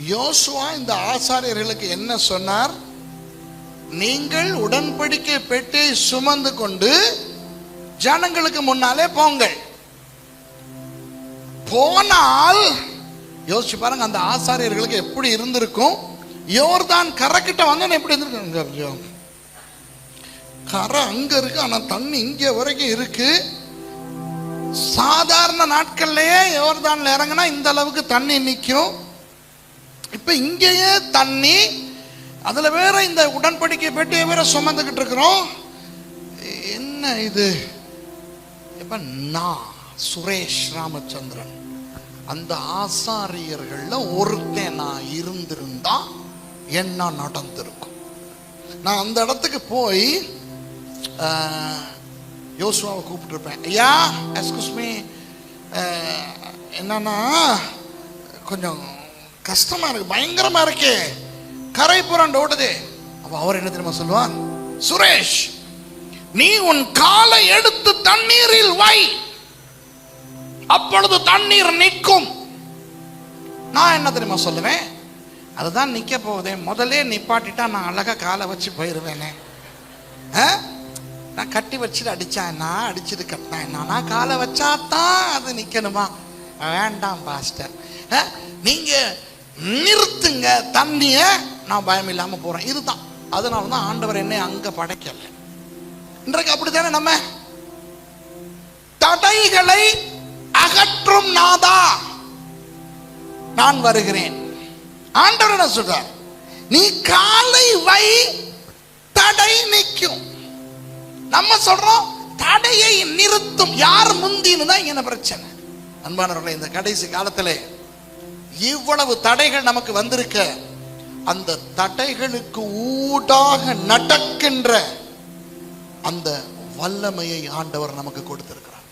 யோசுவா இந்த ஆசாரியர்களுக்கு என்ன சொன்னார்? நீங்கள் உடன்படிக்கை பெட்டியை சுமந்து கொண்டு ஜனங்களுக்கு முன்னாலே போங்கள். போனால் யோசிச்சு பாருங்க அந்த ஆசாரியர்களுக்கு எப்படி இருந்திருக்கும்? யோர்தான் கரைக்கிட்ட வந்தோன்னு எப்படி இருந்திருக்கும்? கரை அங்க இருக்கு ஆனா தண்ணி இங்க வரைக்கும் இருக்கு. சாதாரண நாட்கள்லயே யோர்தான்ல இறங்கினா இந்த அளவுக்கு தண்ணி நிற்கும் இப்ப இங்கேயே தண்ணி அதுல வேற இந்த உடன்படிக்கை பெட்டியை வேற சுமந்துக்கிட்டு இருக்கிறோம். என்ன இது? இப்ப நான் சுரேஷ் ராமச்சந்திரன். அந்த ஆசாரியர்கள்ல ஒருத்தன் நான் இருந்திருந்தா என்ன நடந்திருக்கும்? நான் அந்த இடத்துக்கு போய் யோசுவாவை கூப்பிட்டுருப்பேன். ஐயா எஸ்குஸ்மி என்னன்னா கொஞ்சம் கஷ்டமா இருக்கு பயங்கரமா இருக்கே. கரை புரண்டு ஓடுது. அப்ப அவர் என்ன தெரியுமா சொல்லுவார்? சுரேஷ் நீ உன் காலை எடுத்து தண்ணீரில் வை. அப்பொழுது தண்ணீர் நிற்கும். நான் என்ன தெரியுமா சொல்லுவேன்? அதுதான் நிக்க போகுதே. முதல்ல நிப்பாட்டிட்டா நான் அழகா காலை வச்சு போயிருவேனே. ஆ? நான் கட்டி வச்சுட்டு அடிச்சா என்ன? அடிச்சது கட்டினா என்ன? நான் காலை வச்சா தான் அது நிக்கணுமா? வேண்டாம் பாஸ்டர். ஆ? நிறுத்துங்க தண்ணிய நான் பயம் இல்லாம போறேன். இதுதான். அதனால தான் ஆண்டவர் என்னை அங்க படைக்கல. இன்றைக்கு அப்படித்தானே நம்ம? தடைகளை அகற்றும் நாதா. நான் வருகிறேன். ஆண்டவர் என்ன சொல்றார்? நீ காலை வை தடை நிற்கும் நம்ம சொல்றோம் தடையை நிறுத்தும். யார் முந்தின்னு தான் இங்க பிரச்சனை? அன்பானவர்களை இந்த கடைசி காலத்திலே இவ்வளவு தடைகள் நமக்கு வந்திருக்க அந்த தடைகளுக்கு ஊடாக நடக்கின்ற அந்த வல்லமையை ஆண்டவர் நமக்கு கொடுத்திருக்கிறார்.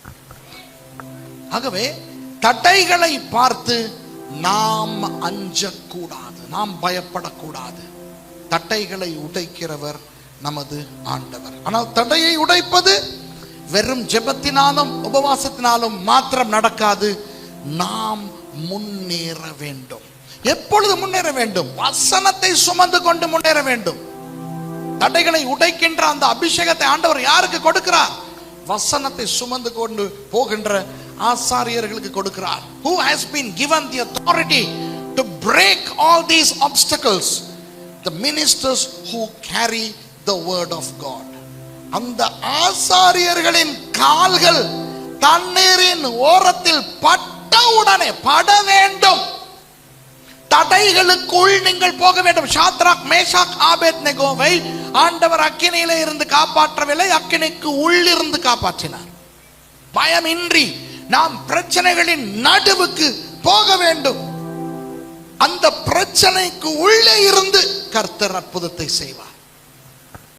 ஆகவே தடைகளை பார்த்து நாம் அஞ்சக்கூடாது நாம் பயப்படக்கூடாது. தட்டைகளை உடைக்கிறவர் நமது ஆண்டவர். ஆனால் தடையை உடைப்பது வெறும் ஜெபத்தினாலும் உபவாசத்தினாலும் மாத்திரம் நடக்காது. நாம் முன்னேற வேண்டும். எப்பொழுது முன்னேற வேண்டும்? வசனத்தை சுமந்து கொண்டு முன்னேற வேண்டும். தடைகளை உடைக்கின்ற அந்த அபிஷேகத்தை ஆண்டவர் யாருக்கு கொடுக்கிறார்? வசனத்தை சுமந்து கொண்டு போகின்ற ஆசாரியர்களுக்கு கொடுக்கிறார். Who has been given the authority to break all these obstacles? The ministers who carry the word of god. அந்த ஆசாரியர்களின் கால்கள் தண்ணீரின் ஓரத்தில் பட்டவுடனே பட வேண்டும். தடைகளுக்குள் நீங்கள் போக வேண்டும். ஷாத்ராக் மேஷாக் ஆபேத் நெகோவை ஆண்டவர் அக்கினியில இருந்து காப்பாற்றவில்லை அக்கினிக்கு உள்ளிருந்து காப்பாற்றினார். பயமின்றி நாம் பிரச்சனைகளின் நடுவுக்கு போக வேண்டும். அந்த பிரச்சனைக்கு உள்ளே இருந்து கர்த்தர் அற்புதத்தை செய்வார்.